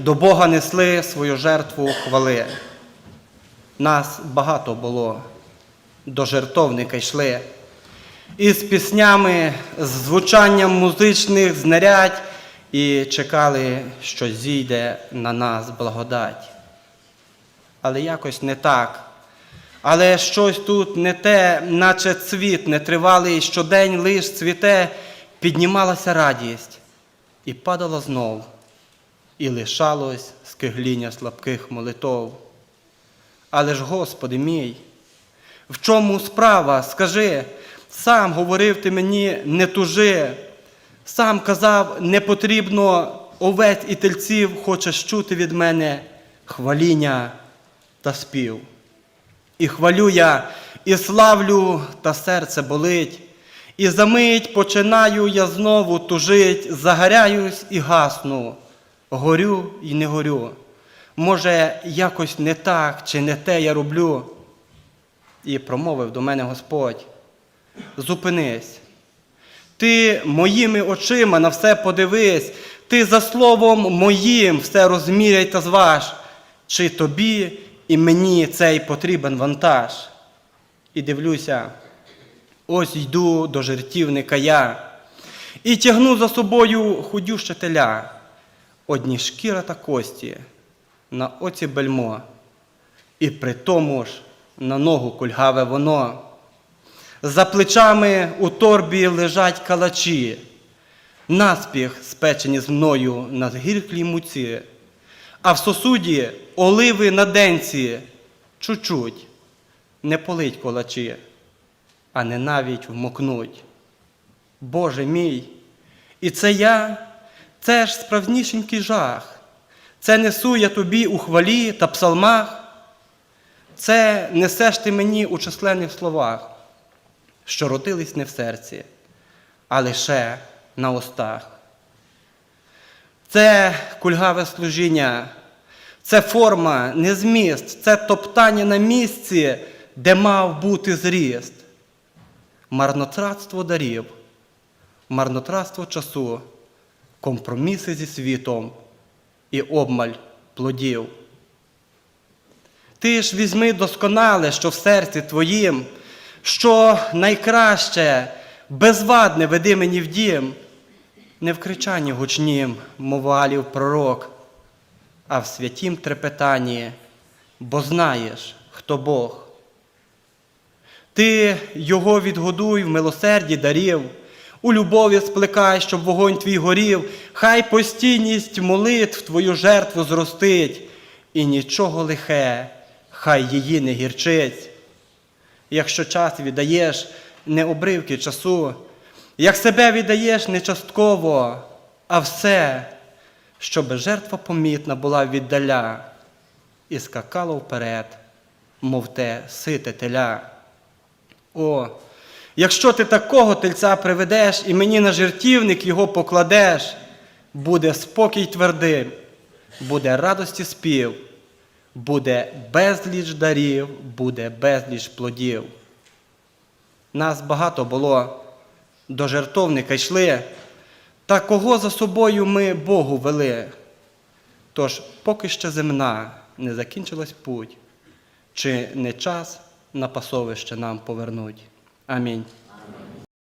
до Бога несли свою жертву хвали. Нас багато було, до жертовника йшли. І з піснями, з звучанням музичних знарядь, і чекали, що зійде на нас благодать. Але якось не так. Але щось тут не те, наче цвіт нетривалий, щодень лиш цвіте, піднімалася радість і падала знов, і лишалось скигління слабких молитов. Але ж, Господи мій, в чому справа, скажи, сам говорив ти мені, не тужи, сам казав, не потрібно овець і тельців, хочеш чути від мене хваління та спів. І хвалю я, і славлю, та серце болить, і за мить починаю я знову тужить, загоряюсь і гасну, горю і не горю. Може, якось не так чи не те я роблю. І промовив до мене Господь: зупинись. Ти моїми очима на все подивись, ти за словом моїм все розміряй та зваж, чи тобі і мені цей потрібен вантаж. І дивлюся, ось йду до жертівника я, і тягну за собою худюще теля, одні шкіра та кості, на оці бельмо, і при тому ж на ногу кульгаве воно. За плечами у торбі лежать калачі, наспіх спечені з мною на гірклій муці, а в сосуді оливи на денці, чуть-чуть, не полить колачі, а не навіть вмокнуть. Боже мій, і це я, це ж справжнішенький жах, це несу я тобі у хвалі та псалмах, це несеш ти мені у численних словах що родились не в серці, а лише на устах. Це кульгаве служіння, це форма, не зміст, це топтання на місці, де мав бути зріст. Марнотратство дарів, марнотратство часу, компроміси зі світом і обмаль плодів. Ти ж візьми досконале, що в серці твоїм, що найкраще, безвадне веди мені в дім, не в кричанні гучнім, мовалів пророк, а в святім трепетанні, бо знаєш, хто Бог. Ти його відгодуй в милосерді дарів, у любові сплекай, щоб вогонь твій горів, хай постійність молитв твою жертву зростить, і нічого лихе, хай її не гірчить. Якщо час віддаєш не обривки часу, як себе віддаєш не частково, а все, щоб жертва помітна була віддаля, і скакало вперед, мов те сите теля. О, якщо ти такого тельця приведеш і мені на жертівник його покладеш, буде спокій твердим, буде радості спів, буде безліч дарів, буде безліч плодів. Нас багато було, до жертовника йшли, та кого за собою ми Богу вели. Тож, поки ще земна не закінчилась путь, чи не час на пасовище нам повернуть. Амінь.